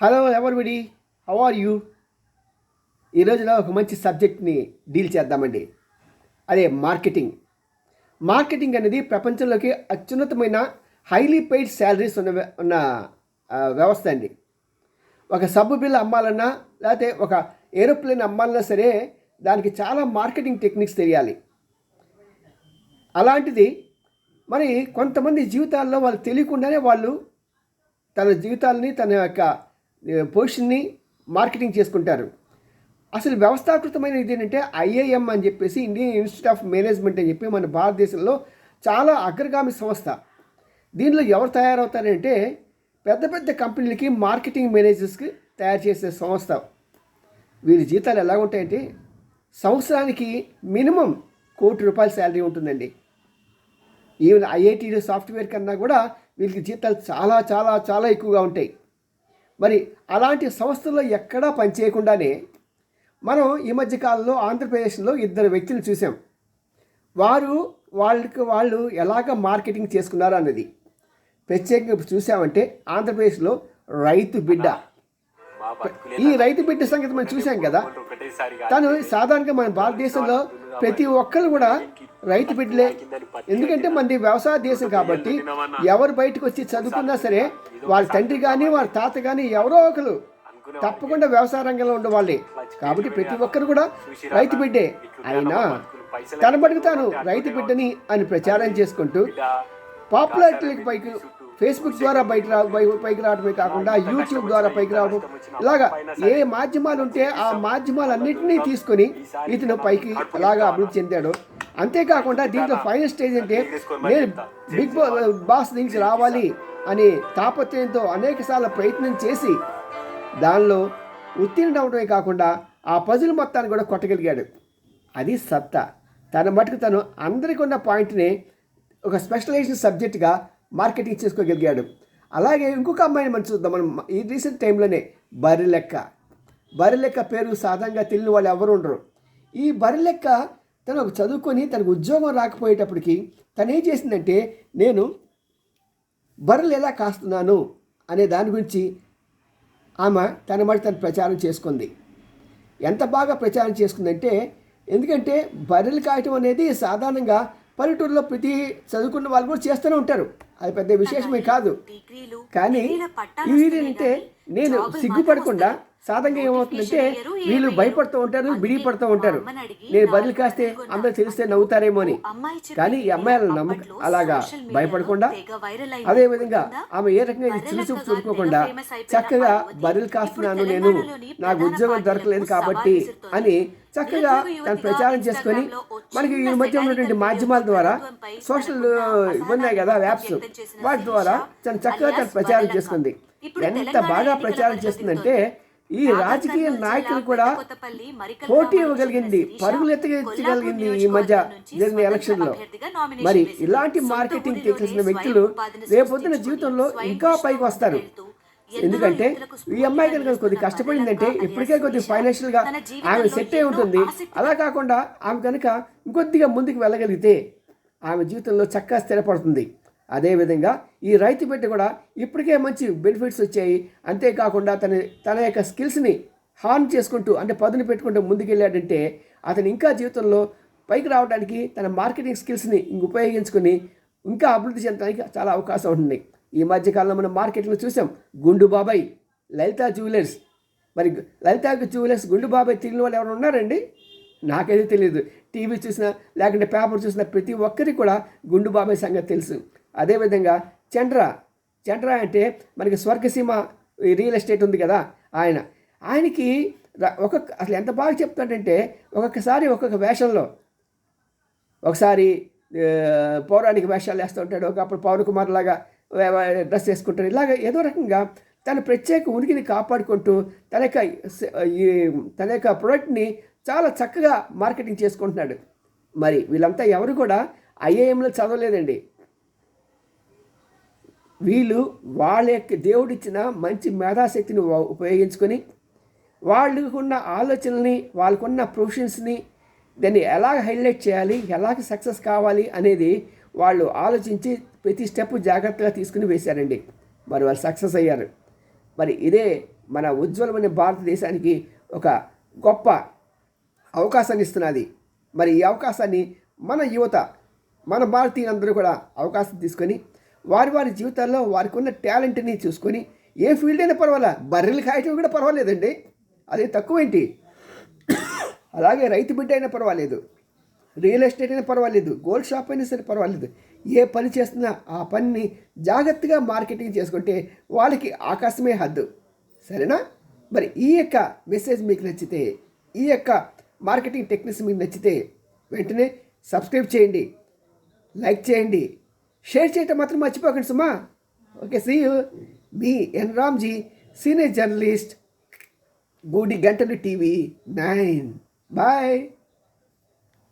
Hello everybody how are you ఈ రోజున ఒక మంచి సబ్జెక్ట్ని డీల్ చేద్దామండి. అదే మార్కెటింగ్ మార్కెటింగ్ అనేది ప్రపంచంలోకి అత్యున్నతమైన హైలీ పెయిడ్ శాలరీస్ ఉన్న వ్య- ఉన్న వ్యవస్థ అండి. ఒక సబ్బు బిల్ అమ్మాలన్నా లేకపోతే ఒక ఏరోప్లేన్ అమ్మాలన్నా సరే దానికి చాలా మార్కెటింగ్ టెక్నిక్స్ తెలియాలి. అలాంటిది మరి కొంతమంది జీవితాల్లో వాళ్ళు తెలియకుండానే వాళ్ళు తన జీవితాలని తన యొక్క పొజిషన్ని మార్కెటింగ్ చేసుకుంటారు. అసలు వ్యవస్థాకృతమైన ఇది ఏంటంటే ఐఏఎం అని చెప్పేసి ఇండియన్ ఇన్స్టిట్యూట్ ఆఫ్ మేనేజ్మెంట్ అని చెప్పి మన భారతదేశంలో చాలా అగ్రగామి సంస్థ. దీనిలో ఎవరు తయారవుతారంటే పెద్ద పెద్ద కంపెనీలకి మార్కెటింగ్ మేనేజర్స్కి తయారు చేసే సంస్థ. వీరి జీతాలు ఎలా ఉంటాయంటే సంవత్సరానికి మినిమం కోటి రూపాయల శాలరీ ఉంటుందండి. ఈవెన్ ఐఐటి సాఫ్ట్వేర్ కన్నా కూడా వీళ్ళకి జీతాలు చాలా చాలా చాలా ఎక్కువగా ఉంటాయి. మరి అలాంటి సంస్థల్లో ఎక్కడా పనిచేయకుండానే మనం ఈ మధ్య కాలంలో ఆంధ్రప్రదేశ్లో ఇద్దరు వ్యక్తులు చూసాం. వారు వాళ్ళకి వాళ్ళు ఎలాగ మార్కెటింగ్ చేసుకున్నారు అన్నది. ప్రత్యేకంగా చూసామంటే ఆంధ్రప్రదేశ్లో రైతు బిడ్డ. ఈ రైతు బిడ్డ సంగతి మనం చూసాం కదా. తను సాధారణంగా మన భారతదేశంలో ప్రతి ఒక్కరు కూడా రైతు బిడ్డలే. ఎందుకంటే మనది వ్యవసాయ దేశం కాబట్టి ఎవరు బయటకు వచ్చి చదువుకున్నా సరే వాళ్ళ తండ్రి కానీ వాళ్ళ తాత కానీ ఎవరో ఒకరు తప్పకుండా వ్యవసాయ రంగంలో ఉండేవాళ్ళే. కాబట్టి ప్రతి ఒక్కరు కూడా రైతు బిడ్డే. అయినా తన మటుకు తాను రైతు బిడ్డని అని ప్రచారం చేసుకుంటూ పాపులారిటీకి పైకి ఫేస్బుక్ ద్వారా బయట రా పైకి రావడమే కాకుండా యూట్యూబ్ ద్వారా పైకి రావడం. ఇలాగా ఏ మాధ్యమాలు ఉంటే ఆ మాధ్యమాలన్నింటినీ తీసుకొని ఇతను పైకి అలాగా అభివృద్ధి చెందాడు అంతేకాకుండా దీంట్లో ఫైనల్ స్టేజ్ అంటే నేను బిగ్ బాస్ నుంచి రావాలి అని తాపత్రయంతో అనేక సార్లు ప్రయత్నం చేసి దానిలో ఉత్తీర్ణ అవడమే కాకుండా ఆ పజులు మొత్తాన్ని కూడా కొట్టగలిగాడు. అది సత్తా. తన మటుకు తను అందరికీ ఉన్న పాయింట్ని ఒక స్పెషలైజేషన్ సబ్జెక్ట్గా మార్కెటింగ్ చేసుకోగలిగాడు. అలాగే ఇంకొక అమ్మాయిని మనం చూద్దాం. మనం ఈ రీసెంట్ టైంలోనే బర్రె లెక్క పేరు సాధారణంగా తెలియని వాళ్ళు ఎవరు ఉండరు. ఈ బర్రె లెక్క తను ఒక చదువుకొని తనకు ఉద్యోగం రాకపోయేటప్పటికి తను ఏం చేసిందంటే నేను బర్రెలు ఎలా కాస్తున్నాను అనే దాని గురించి ఆమె తన మడి తను ప్రచారం చేసుకుంది. ఎంత బాగా ప్రచారం చేసుకుందంటే ఎందుకంటే బర్రెలు కాయటం అనేది సాధారణంగా పల్లెటూరులో ప్రతి చదువుకున్న వాళ్ళు కూడా చేస్తూనే ఉంటారు. అది పెద్ద విశేషమే కాదు. కానీ కానీ నేను సిగ్గుపడకుండా సాధారణంగా ఏమవుతుందంటే వీళ్ళు భయపడుతూ. ఉంటారు బిడిపడుతూ ఉంటారు నేను బదులు కాస్తే. అందరూ తెలిస్తే నవ్వుతారేమో అని కానీ ఈ అమ్మాయిల నమ్మకం అలాగా భయపడకుండా తెగ viral అయింది. అదే విధంగా గుర్తుందా? ఆమె ఏ రకంగా చిరుచూపు అయిపోయిన చక్కగా ఇప్పుడు కాస్తున్నాను నేను నాకు ఉద్యోగం దొరకలేదు కాబట్టి. అని చక్కగా తను ప్రచారం చేసుకొని మనకి ఈ మధ్య ఉన్నటువంటి మాధ్యమాల ద్వారా సోషల్ ఇవి ఉన్నాయి కదా యాప్స్ వాటి ద్వారా తను చక్కగా తను ప్రచారం. చేసుకుంది ఎంత బాగా ప్రచారం చేస్తుందంటే ఈ రాజకీయ నాయకులు కూడా పోటీ ఇవ్వగలిగింది పరుగులు ఎత్తగలిగింది ఈ మధ్య జరిగిన ఎలక్షన్లో. మరి. ఇలాంటి మార్కెటింగ్ స్వయం వ్యక్తులు రేపొద్దున జీవితంలో ఇంకా పైకి వస్తారు. ఎందుకంటే ఈ అమ్మాయి కనుక కొద్ది కష్టపడిందంటే ఇప్పటికే శిరీష ఫైనాన్షియల్గా ఆమె సెట్ అయి ఉంటుంది. అలా కాకుండా ఆమె కనుక ఇంకొద్దిగా ముందుకు వెళ్ళగలిగితే ఆమె జీవితంలో చక్కగా స్థిరపడుతుంది. అదేవిధంగా ఈ రైతు పెట్టి కూడా ఇప్పటికే మంచి బెనిఫిట్స్ వచ్చాయి. అంతేకాకుండా తన తన యొక్క స్కిల్స్ని హార్న్ చేసుకుంటూ అంటే పదును పెట్టుకుంటూ ముందుకెళ్ళాడంటే అతను ఇంకా జీవితంలో పైకి రావడానికి తన మార్కెటింగ్ స్కిల్స్ని ఇంక ఉపయోగించుకుని ఇంకా అభివృద్ధి చెందడానికి చాలా అవకాశం ఉంటుంది. ఈ మధ్యకాలంలో మనం మార్కెట్లో చూసాం గుండు బాబాయ్ లలిత జ్యువెలర్స్ మరి లలిత జ్యువెలర్స్ గుండు బాబాయ్ తిరిగిన వాళ్ళు ఎవరు ఉన్నారండి? నాకైతే తెలియదు టీవీ చూసినా లేకుంటే పేపర్ చూసినా ప్రతి ఒక్కరికి కూడా గుండు బాబాయ్ సంగతి తెలుసు. అదేవిధంగా చండ్ర చండ్ర అంటే మనకి స్వర్గసీమ ఈ రియల్ ఎస్టేట్ ఉంది కదా ఆయన. ఆయనకి ఒక ఒక్కొక్క అసలు ఎంత బాగా చెప్తాడంటే ఒక్కొక్కసారి ఒక్కొక్క వేషంలో. ఒకసారి పౌరాణిక వేషాలు వేస్తూ ఉంటాడు. ఒకప్పుడు పవన్ కుమార్ లాగా డ్రెస్ వేసుకుంటాడు. ఇలాగ ఏదో రకంగా తన ప్రత్యేక ఉనికిని కాపాడుకుంటూ తన యొక్క ఈ తన యొక్క ప్రోడక్ట్ని చాలా చక్కగా మార్కెటింగ్ చేసుకుంటున్నాడు. మరి వీళ్ళంతా ఎవరు కూడా ఐఏఎంలో చదవలేదండి. వీళ్ళు వాళ్ళ యొక్క దేవుడిచ్చిన మంచి మేధాశక్తిని ఉపయోగించుకొని వాళ్ళకున్న ఆలోచనల్ని వాళ్ళకున్న ప్రొఫెషన్స్ని దాన్ని ఎలా హైలైట్ చేయాలి ఎలాగ సక్సెస్ కావాలి అనేది వాళ్ళు ఆలోచించి ప్రతి స్టెప్ జాగ్రత్తగా తీసుకుని వేశారండి. మరి వాళ్ళు సక్సెస్ అయ్యారు. మరి ఇదే మన ఉజ్వలమైన భారతదేశానికి ఒక గొప్ప అవకాశాన్ని ఇస్తున్నది. మరి ఈ అవకాశాన్ని మన యువత మన భారతీయులందరూ కూడా అవకాశం తీసుకొని వారి వారి జీవితాల్లో వారికి ఉన్న టాలెంట్ని చూసుకొని ఏ ఫీల్డ్ అయినా పర్వాలా? బర్రెలు కాయటం కూడా పర్వాలేదండి. అది తక్కువేంటి? అలాగే రైతు బిడ్డ అయినా పర్వాలేదు. రియల్ ఎస్టేట్ అయినా పర్వాలేదు. గోల్డ్ షాప్ అయినా సరే పర్వాలేదు. ఏ పని చేస్తున్నా ఆ పనిని జాగ్రత్తగా మార్కెటింగ్ చేసుకుంటే వాళ్ళకి ఆకాశమే హద్దు. సరేనా? మరి ఈ యొక్క మెసేజ్ మీకు నచ్చితే ఈ యొక్క మార్కెటింగ్ టెక్నిక్స్ మీకు నచ్చితే వెంటనే సబ్స్క్రైబ్ చేయండి. లైక్ చేయండి. షేర్ చేయటం మాత్రం మర్చిపోకండి సుమా. ఓకే సీ యూ మీ ఎన్ రామ్జీ సీనియర్ జర్నలిస్ట్ గూడి గంటలు టీవీ నైన్ బాయ్